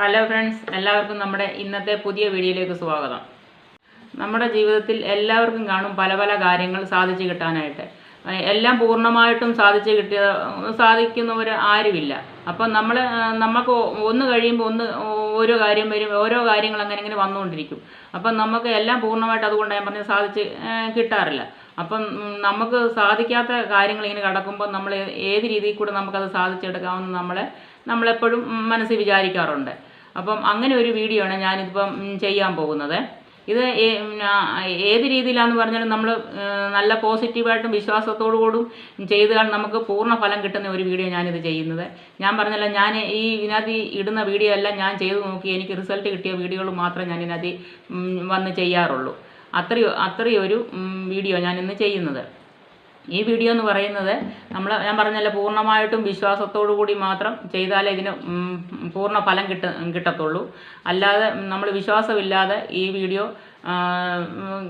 Hello friends എല്ലാവർക്കും നമ്മുടെ ഇന്നത്തെ പുതിയ വീഡിയോയിലേക്ക് സ്വാഗതം. നമ്മുടെ ജീവിതത്തിൽ എല്ലാവർക്കും കാണും പല പല കാര്യങ്ങൾ സാധിച്ചു കിട്ടാനായിട്ട്. എല്ലാം പൂർണമായിട്ടും സാധിച്ചു കിട്ടിയ സാധിക്കുന്നവർ ആരുമില്ല. അപ്പം നമ്മൾ നമുക്ക് ഒന്ന് കഴിയുമ്പോൾ ഒന്ന് ഓരോ കാര്യം വരും ഓരോ കാര്യങ്ങൾ അങ്ങനെ ഇങ്ങനെ വന്നുകൊണ്ടിരിക്കും. അപ്പം നമുക്ക് എല്ലാം പൂർണമായിട്ട് അതുകൊണ്ട് ഞാൻ പറഞ്ഞ സാധിച്ച് കിട്ടാറില്ല. അപ്പം നമുക്ക് സാധിക്കാത്ത കാര്യങ്ങൾ ഇങ്ങനെ കിടക്കുമ്പോൾ നമ്മൾ ഏത് രീതിയിൽ കൂടെ നമുക്കത് സാധിച്ചെടുക്കാമെന്ന് നമ്മളെ നമ്മളെപ്പോഴും മനസ്സിൽ വിചാരിക്കാറുണ്ട്. അപ്പം അങ്ങനെ ഒരു വീഡിയോ ആണ് ഞാനിതിപ്പം ചെയ്യാൻ പോകുന്നത്. ഇത് ഏത് രീതിയിലാണെന്ന് പറഞ്ഞാലും നമ്മൾ നല്ല പോസിറ്റീവായിട്ടും വിശ്വാസത്തോടു കൂടും ചെയ്താൽ നമുക്ക് പൂർണ ഫലം കിട്ടുന്ന ഒരു വീഡിയോ ഞാനിത് ചെയ്യുന്നത്. ഞാൻ പറഞ്ഞല്ലോ ഞാൻ ഈ ഇതിനകത്ത് ഇടുന്ന വീഡിയോ എല്ലാം ഞാൻ ചെയ്ത് നോക്കി എനിക്ക് റിസൾട്ട് കിട്ടിയ വീഡിയോകൾ മാത്രമേ ഞാൻ ഇതിനകത്ത് വന്ന് ചെയ്യാറുള്ളൂ. അത്രയും അത്രയും ഒരു വീഡിയോ ഞാൻ ഇന്ന് ചെയ്യുന്നത്. ഈ വീഡിയോ എന്ന് പറയുന്നത് നമ്മൾ ഞാൻ പറഞ്ഞല്ലോ പൂർണമായിട്ടും വിശ്വാസത്തോടു കൂടി മാത്രം ചെയ്താലേ ഇതിന് പൂർണ ഫലം കിട്ട കിട്ടത്തുള്ളൂ. അല്ലാതെ നമ്മൾ വിശ്വാസമില്ലാതെ ഈ വീഡിയോ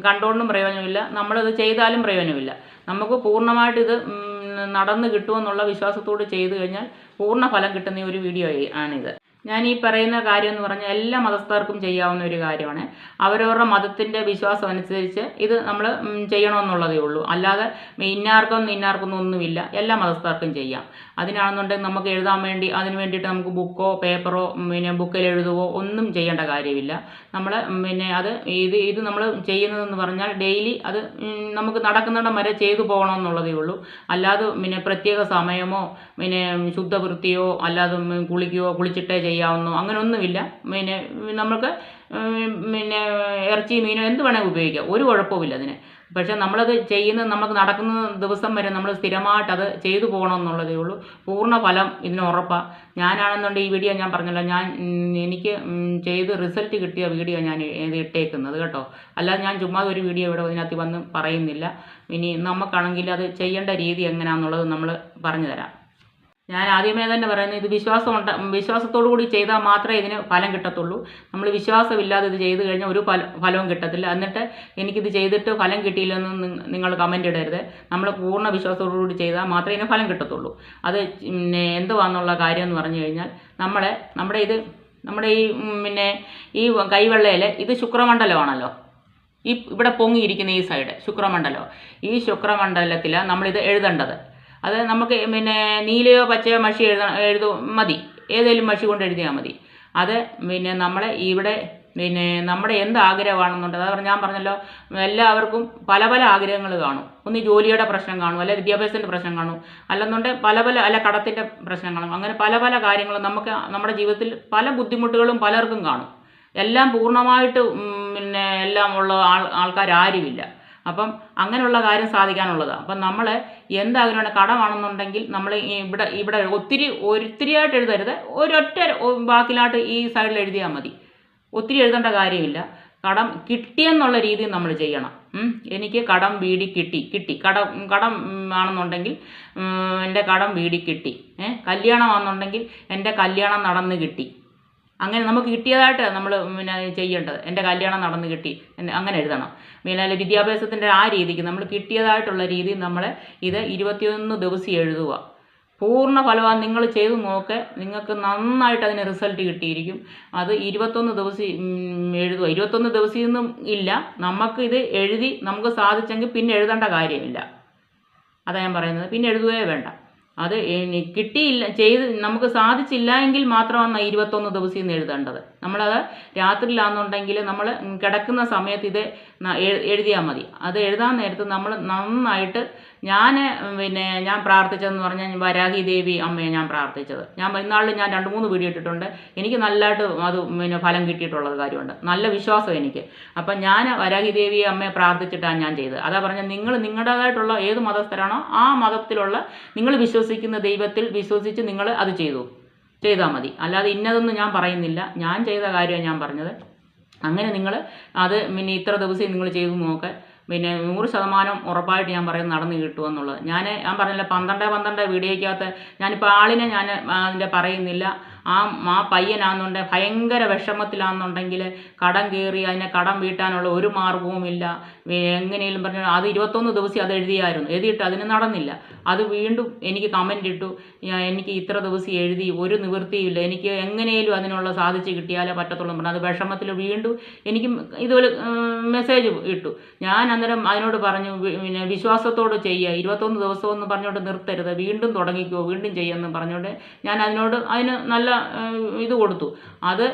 കണ്ടുകൊണ്ടും പ്രയോജനമില്ല. നമ്മളത് ചെയ്താലും പ്രയോജനമില്ല. നമുക്ക് പൂർണമായിട്ട് ഇത് നടന്ന് കിട്ടുമെന്നുള്ള വിശ്വാസത്തോട് ചെയ്തു കഴിഞ്ഞാൽ പൂർണ ഫലം കിട്ടുന്ന ഒരു വീഡിയോ ആണിത്. ഞാൻ ഈ പറയുന്ന കാര്യം എന്ന് പറഞ്ഞാൽ എല്ലാ മതസ്ഥർക്കും ചെയ്യാവുന്ന ഒരു കാര്യമാണ്. അവരവരുടെ മതത്തിന്റെ വിശ്വാസം അനുസരിച്ച് ഇത് നമ്മൾ ചെയ്യണമെന്നുള്ളതേ ഉള്ളൂ. അല്ലാതെ ഇന്നാർക്കൊന്നും ഇന്നാർക്കൊന്നും ഒന്നുമില്ല. എല്ലാ മതസ്ഥർക്കും ചെയ്യാം. അതിനാണെന്നുണ്ടെങ്കിൽ നമുക്ക് എഴുതാൻ വേണ്ടി അതിന് വേണ്ടിയിട്ട് നമുക്ക് ബുക്കോ പേപ്പറോ പിന്നെ ബുക്കിൽ എഴുതുവോ ഒന്നും ചെയ്യേണ്ട കാര്യമില്ല. നമ്മൾ പിന്നെ അത് ഇത് ഇത് നമ്മൾ ചെയ്യുന്നതെന്ന് പറഞ്ഞാൽ ഡെയിലി അത് നമുക്ക് നടക്കുന്നിടം വരെ ചെയ്തു പോകണമെന്നുള്ളതേ ഉള്ളൂ. അല്ലാതെ പിന്നെ പ്രത്യേക സമയമോ പിന്നെ ശുദ്ധവൃത്തിയോ അല്ലാതെ കുളിക്കുകയോ കുളിച്ചിട്ടേ ചെയ്യാവുന്നോ. അങ്ങനെയൊന്നുമില്ല പിന്നെ നമുക്ക് പിന്നെ ഇറച്ചി മീനോ എന്ത് വേണമെങ്കിൽ ഉപയോഗിക്കാം. ഒരു കുഴപ്പമില്ല അതിന്. പക്ഷേ നമ്മളത് ചെയ്യുന്ന നമുക്ക് നടക്കുന്ന ദിവസം വരെ നമ്മൾ സ്ഥിരമായിട്ട് അത് ചെയ്തു പോകണം എന്നുള്ളതേ ഉള്ളൂ. പൂർണ ഫലം ഇതിന് ഉറപ്പാണ് ഞാനാണെന്നുണ്ടെങ്കിൽ ഈ വീഡിയോ ഞാൻ പറഞ്ഞല്ലോ ഞാൻ എനിക്ക് ചെയ്ത് റിസൾട്ട് കിട്ടിയ വീഡിയോ ഞാൻ ഇട്ടേക്കുന്നത് കേട്ടോ. അല്ലാതെ ഞാൻ ചുമ്മാ ഒരു വീഡിയോ ഇവിടെ ഇതിനകത്ത് വന്ന് പറയുന്നില്ല. ഇനി നമുക്കാണെങ്കിൽ അത് ചെയ്യേണ്ട രീതി എങ്ങനെയാണെന്നുള്ളത് നമ്മൾ പറഞ്ഞു തരാം. ഞാൻ ആദ്യമേ തന്നെ പറയുന്നത് ഇത് വിശ്വാസം ഉണ്ട് വിശ്വാസത്തോടു കൂടി ചെയ്താൽ മാത്രമേ ഇതിന് ഫലം കിട്ടത്തുള്ളൂ. നമ്മൾ വിശ്വാസമില്ലാതെ ഇത് ചെയ്തു കഴിഞ്ഞാൽ ഒരു ഫല ഫലവും കിട്ടത്തില്ല. എന്നിട്ട് എനിക്കിത് ചെയ്തിട്ട് ഫലം കിട്ടിയില്ലെന്ന് നിങ്ങ- നിങ്ങൾ കമന്റ് ഇടരുത്. നമ്മൾ പൂർണ വിശ്വാസത്തോടു കൂടി ചെയ്താൽ മാത്രമേ ഇതിന് ഫലം കിട്ടത്തുള്ളൂ. അത് പിന്നെ എന്തുവാന്നുള്ള കാര്യം എന്ന് പറഞ്ഞു കഴിഞ്ഞാൽ നമ്മളെ നമ്മുടെ ഇത് നമ്മുടെ ഈ പിന്നെ ഈ കൈവെള്ളയിൽ ഇത് ശുക്രമണ്ഡലമാണല്ലോ. ഈ ഇവിടെ പൊങ്ങിയിരിക്കുന്ന ഈ സൈഡ് ശുക്രമണ്ഡലം. ഈ ശുക്രമണ്ഡലത്തിലാണ് നമ്മളിത് എഴുതേണ്ടത്. അത് നമുക്ക് പിന്നെ നീലയോ പച്ചയോ മഷി എഴുത എഴുതു മതി. ഏതെങ്കിലും മഷി കൊണ്ട് എഴുതിയാൽ മതി. അത് പിന്നെ നമ്മളെ ഇവിടെ പിന്നെ നമ്മുടെ എന്ത് ആഗ്രഹമാണെന്നുണ്ട്. അതായത് ഞാൻ പറഞ്ഞല്ലോ എല്ലാവർക്കും പല പല ആഗ്രഹങ്ങൾ കാണും. ഒന്ന് ജോലിയുടെ പ്രശ്നം കാണും അല്ലെ വിദ്യാഭ്യാസത്തിന്റെ പ്രശ്നം കാണും. അല്ലെന്നുണ്ടെങ്കിൽ പല പല അല്ല കടത്തിന്റെ പ്രശ്നം കാണും. അങ്ങനെ പല പല കാര്യങ്ങളും നമുക്ക് നമ്മുടെ ജീവിതത്തിൽ പല ബുദ്ധിമുട്ടുകളും പലർക്കും കാണും. എല്ലാം പൂർണമായിട്ട് പിന്നെ എല്ലാം ഉള്ള ആൾ ആൾക്കാരാരുമില്ല. അപ്പം അങ്ങനെയുള്ള കാര്യം സാധിക്കാനുള്ളതാണ് അപ്പം നമ്മൾ എന്താഗ്രഹമാണ്? കടമാണെന്നുണ്ടെങ്കിൽ നമ്മൾ ഇവിടെ ഇവിടെ ഒത്തിരി ഒത്തിരിയായിട്ട് എഴുതരുത്. ഒരൊറ്റ വാക്കിലായിട്ട് ഈ സൈഡിൽ എഴുതിയാൽ മതി. ഒത്തിരി എഴുതേണ്ട കാര്യമില്ല. കടം കിട്ടിയെന്നുള്ള രീതിയിൽ നമ്മൾ ചെയ്യണം. എനിക്ക് കടം വീടി കിട്ടി കിട്ടി. കടം കടം ആണെന്നുണ്ടെങ്കിൽ എന്റെ കടം വീടി കിട്ടി. ഏഹ് കല്യാണമാണെന്നുണ്ടെങ്കിൽ എന്റെ കല്യാണം നടന്ന് കിട്ടി. അങ്ങനെ നമുക്ക് കിട്ടിയതായിട്ട് നമ്മൾ പിന്നെ ചെയ്യേണ്ടത്. എന്റെ കല്യാണം നടന്ന് കിട്ടി. അങ്ങനെ എഴുതണം. പിന്നെ വിദ്യാഭ്യാസത്തിന്റെ ആ രീതിക്ക് നമ്മൾ കിട്ടിയതായിട്ടുള്ള രീതിയിൽ നമ്മൾ ഇത് ഇരുപത്തിയൊന്ന് ദിവസം എഴുതുക. പൂർണ ഫലമാണ് നിങ്ങൾ ചെയ്തു നോക്ക്. നിങ്ങൾക്ക് നന്നായിട്ട് അതിന് റിസൾട്ട് കിട്ടിയിരിക്കും. അത് ഇരുപത്തൊന്ന് ദിവസം എഴുതുക. ഇരുപത്തൊന്ന് ദിവസം ഒന്നും ഇല്ല. നമുക്ക് ഇത് എഴുതി നമുക്ക് സാധിച്ചെങ്കിൽ പിന്നെ എഴുതേണ്ട കാര്യമില്ല. അതാ ഞാൻ പറയുന്നത്. പിന്നെ എഴുതുകയേ വേണ്ട. അത് കിട്ടിയില്ല ചെയ്ത് നമുക്ക് സാധിച്ചില്ല എങ്കിൽ മാത്രമാണ് ഇരുപത്തൊന്ന് ദിവസം ഇന്ന് എഴുതേണ്ടത്. നമ്മളത് രാത്രിയിലാണെന്നുണ്ടെങ്കിൽ നമ്മൾ കിടക്കുന്ന സമയത്ത് ഇത് എഴുതിയാൽ മതി. അത് എഴുതാൻ നേരത്ത് നമ്മൾ നന്നായിട്ട് ഞാൻ പിന്നെ ഞാൻ പ്രാർത്ഥിച്ചതെന്ന് പറഞ്ഞാൽ വരാഹി ദേവി അമ്മയെ ഞാൻ പ്രാർത്ഥിച്ചത്. ഞാൻ ഇന്നാളിൽ ഞാൻ രണ്ട് മൂന്ന് വീഡിയോ ഇട്ടിട്ടുണ്ട്. എനിക്ക് നല്ലതായിട്ട് അത് പിന്നെ ഫലം കിട്ടിയിട്ടുള്ളത് കാര്യമുണ്ട്. നല്ല വിശ്വാസം എനിക്ക്. അപ്പം ഞാൻ വരാഹി ദേവി അമ്മയെ പ്രാർത്ഥിച്ചിട്ടാണ് ഞാൻ ചെയ്തത്. അതാ പറഞ്ഞാൽ നിങ്ങൾ നിങ്ങളുടേതായിട്ടുള്ള ഏത് മതസ്ഥരാണോ ആ മതത്തിലുള്ള നിങ്ങൾ വിശ്വസിക്കുന്ന ദൈവത്തിൽ വിശ്വസിച്ച് നിങ്ങൾ അത് ചെയ്തു. ചെയ്താൽ മതി. അല്ലാതെ ഇന്നതൊന്നും ഞാൻ പറയുന്നില്ല. ഞാൻ ചെയ്ത കാര്യമാണ് ഞാൻ പറഞ്ഞത്. അങ്ങനെ നിങ്ങൾ അത് പിന്നെ ഇത്ര ദിവസം നിങ്ങൾ ചെയ്തു നോക്ക്. പിന്നെ നൂറ് ശതമാനം ഉറപ്പായിട്ട് ഞാൻ പറയുന്നത് നടന്നു കിട്ടുമെന്നുള്ളത് ഞാൻ ഞാൻ പറഞ്ഞില്ല പന്ത്രണ്ട് പന്ത്രണ്ട് വീഡിയോയ്ക്കകത്ത് ഞാനിപ്പോൾ ആളിനെ ഞാൻ അതിന്റെ പറയുന്നില്ല. ആ ആ പയ്യനാണെന്നുണ്ടെങ്കിൽ ഭയങ്കര വിഷമത്തിലാണെന്നുണ്ടെങ്കിൽ കടം കയറി അതിനെ കടം വീട്ടാനുള്ള ഒരു മാർഗവുമില്ല. എങ്ങനെയും പറഞ്ഞു അത് ഇരുപത്തൊന്ന് ദിവസം അത് എഴുതിയായിരുന്നു. എഴുതിയിട്ട് അതിന് നടന്നില്ല. അത് വീണ്ടും എനിക്ക് കമന്റ് ഇട്ടു. എനിക്ക് ഇത്ര ദിവസം എഴുതി ഒരു നിവൃത്തിയില്ല എനിക്ക് എങ്ങനെയും അതിനുള്ള സാധിച്ച് കിട്ടിയാലേ പറ്റത്തുള്ളൂ പറഞ്ഞു അത് വിഷമത്തിൽ വീണ്ടും എനിക്ക് ഇതുപോലെ മെസ്സേജ് ഇട്ടു. ഞാൻ അന്നേരം അതിനോട് പറഞ്ഞു പിന്നെ വിശ്വാസത്തോട് ചെയ്യുക. ഇരുപത്തൊന്ന് ദിവസം എന്ന് പറഞ്ഞുകൊണ്ട് നിർത്തരുത്. വീണ്ടും തുടങ്ങിക്കോ വീണ്ടും ചെയ്യുമെന്ന് പറഞ്ഞുകൊണ്ട് ഞാൻ അതിനോട് അതിന് നല്ല ഇത് കൊടുത്തു. അത്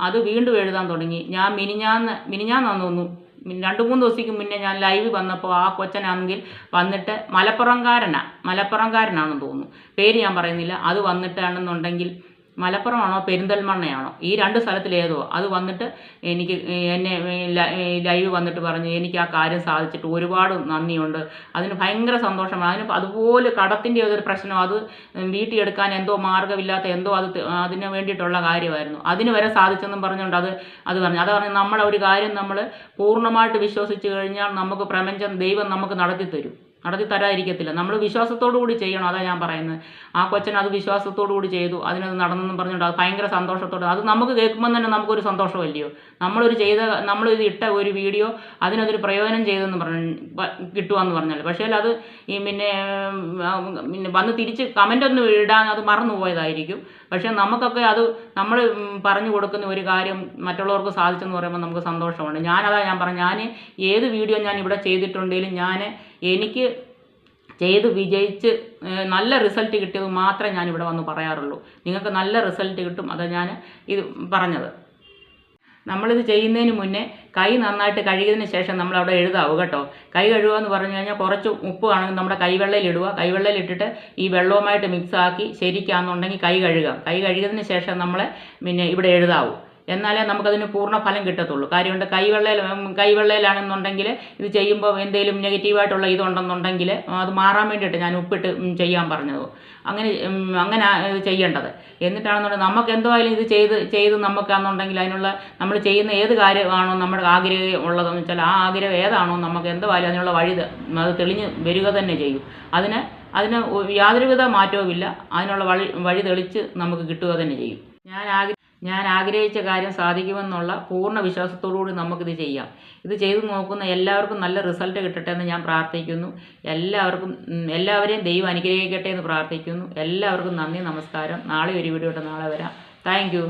അത് വീണ്ടും എഴുതാൻ തുടങ്ങി. ഞാൻ മിനിഞ്ഞാന്ന് മിനിഞ്ഞാന്നാന്ന് തോന്നുന്നു. രണ്ട് മൂന്ന് ദിവസത്തേക്ക് മുന്നേ ഞാൻ ലൈവ് വന്നപ്പോൾ ആ കൊച്ചനാണെങ്കിൽ വന്നിട്ട് മലപ്പുറംകാരനാണ് മലപ്പുറംകാരനാണെന്ന് തോന്നുന്നു. പേര് ഞാൻ പറയുന്നില്ല. അത് വന്നിട്ടാണെന്നുണ്ടെങ്കിൽ മലപ്പുറമാണോ പെരിന്തൽമണ്ണയാണോ? ഈ രണ്ട് സ്ഥലത്തിലേതോ? അത് വന്നിട്ട് എനിക്ക് എന്നെ ലൈവ് വന്നിട്ട് പറഞ്ഞു എനിക്ക് ആ കാര്യം സാധിച്ചിട്ട് ഒരുപാട് നന്ദിയുണ്ട്. അതിന് ഭയങ്കര സന്തോഷമാണ്. അതിന് അതുപോലെ കടത്തിന്റെ ഒരു പ്രശ്നം അത് വീട്ടിയെടുക്കാൻ എന്തോ മാർഗമില്ലാത്ത എന്തോ അത് അതിന് വേണ്ടിയിട്ടുള്ള കാര്യമായിരുന്നു. അതിന് വരെ സാധിച്ചെന്നും പറഞ്ഞുകൊണ്ട് അത് അത് പറഞ്ഞു. അത് പറഞ്ഞു നമ്മളെ ഒരു കാര്യം നമ്മൾ പൂർണമായിട്ട് വിശ്വസിച്ച് കഴിഞ്ഞാൽ നമുക്ക് പ്രപഞ്ചം ദൈവം നമുക്ക് നടത്തി തരും നടത്തി തരാതിരിക്കത്തില്ല. നമ്മൾ വിശ്വാസത്തോടു കൂടി ചെയ്യണം അതാണ് ഞാൻ പറയുന്നത്. ആ കൊച്ചൻ അത് വിശ്വാസത്തോടു കൂടി ചെയ്തു അതിനത് നടന്നെന്നും പറഞ്ഞുകൊണ്ട് അത് ഭയങ്കര സന്തോഷത്തോടെ അത് നമുക്ക് കേൾക്കുമ്പോൾ തന്നെ നമുക്കൊരു സന്തോഷമല്ലയോ? നമ്മളൊരു ചെയ്ത നമ്മളിത് ഇട്ട ഒരു വീഡിയോ അതിനതൊരു പ്രയോജനം ചെയ്തെന്ന് പറഞ്ഞു കിട്ടുമെന്ന് പറഞ്ഞാൽ പക്ഷേ അത് ഈ പിന്നെ പിന്നെ വന്ന് തിരിച്ച് കമന്റ് ഒന്നും ഇടാൻ അത് മറന്നു പോയതായിരിക്കും പക്ഷേ നമുക്കൊക്കെ അത് നമ്മൾ പറഞ്ഞു കൊടുക്കുന്ന ഒരു കാര്യം മറ്റുള്ളവർക്ക് സാധിച്ചെന്ന് പറയുമ്പോൾ നമുക്ക് സന്തോഷമുണ്ട്. ഞാനതാ ഞാൻ പറഞ്ഞു ഞാൻ ഏത് വീഡിയോ ഞാൻ ഇവിടെ ചെയ്തിട്ടുണ്ടെങ്കിലും ഞാൻ എനിക്ക് ചെയ്ത് വിജയിച്ച് നല്ല റിസൾട്ട് കിട്ടിയത് മാത്രമേ ഞാൻ ഇവിടെ വന്ന് പറയാറുള്ളൂ. നിങ്ങൾക്ക് നല്ല റിസൾട്ട് കിട്ടും അതാ ഞാൻ ഇത് പറഞ്ഞത്. നമ്മളിത് ചെയ്യുന്നതിന് മുന്നേ കൈ നന്നായിട്ട് കഴുകിയതിന് ശേഷം നമ്മൾ അവിടെ എഴുതാവും കേട്ടോ. കൈ കഴുകുക എന്ന് പറഞ്ഞു കഴിഞ്ഞാൽ കുറച്ച് ഉപ്പ് ആണെങ്കിൽ നമ്മുടെ കൈവെള്ളയിൽ ഇടുക. കൈവെള്ളയിൽ ഇട്ടിട്ട് ഈ വെള്ളവുമായിട്ട് മിക്സാക്കി ശരിക്കാന്നുണ്ടെങ്കിൽ കൈ കഴുകാം. കൈ കഴുകിയതിന് ശേഷം നമ്മൾ പിന്നെ ഇവിടെ എഴുതാവൂ. എന്നാലേ നമുക്കതിന് പൂർണ ഫലം കിട്ടത്തുള്ളൂ. കാര്യമുണ്ട് കൈവെള്ളയിൽ കൈവെള്ളയിലാണെന്നുണ്ടെങ്കിൽ ഇത് ചെയ്യുമ്പോൾ എന്തെങ്കിലും നെഗറ്റീവായിട്ടുള്ള ഇതുണ്ടെന്നുണ്ടെങ്കിൽ അത് മാറാൻ വേണ്ടിയിട്ട് ഞാൻ ഉപ്പിട്ട് ചെയ്യാൻ പറഞ്ഞത്. അങ്ങനെ അങ്ങനെ ചെയ്യേണ്ടത്. എന്നിട്ടാണെന്നുണ്ടെങ്കിൽ നമുക്ക് എന്തായാലും ഇത് ചെയ്ത് ചെയ്ത് നമുക്കാണെന്നുണ്ടെങ്കിൽ അതിനുള്ള നമ്മൾ ചെയ്യുന്ന ഏത് കാര്യമാണോ നമ്മുടെ ആഗ്രഹം ഉള്ളതെന്ന് വെച്ചാൽ ആ ആഗ്രഹം ഏതാണോ നമുക്ക് എന്തോ എന്തായാലും അതിനുള്ള വഴി അത് തെളിഞ്ഞ് വരിക തന്നെ ചെയ്യും. അതിന് അതിന് യാതൊരുവിധ മാറ്റവുമില്ല. അതിനുള്ള വഴി വഴി തെളിച്ച് നമുക്ക് കിട്ടുക തന്നെ ചെയ്യും. ഞാൻ ആഗ്ര ഞാൻ ആഗ്രഹിച്ച കാര്യം സാധിക്കുമെന്നുള്ള പൂർണ വിശ്വാസത്തോടുകൂടി നമുക്കിത് ചെയ്യാം. ഇത് ചെയ്തു നോക്കുന്ന എല്ലാവർക്കും നല്ല റിസൾട്ട് കിട്ടട്ടെ എന്ന് ഞാൻ പ്രാർത്ഥിക്കുന്നു. എല്ലാവർക്കും എല്ലാവരെയും ദൈവം അനുഗ്രഹിക്കട്ടെ എന്ന് പ്രാർത്ഥിക്കുന്നു. എല്ലാവർക്കും നന്ദി നമസ്കാരം. നാളെ ഒരു വീഡിയോ നാളെ വരാം. താങ്ക്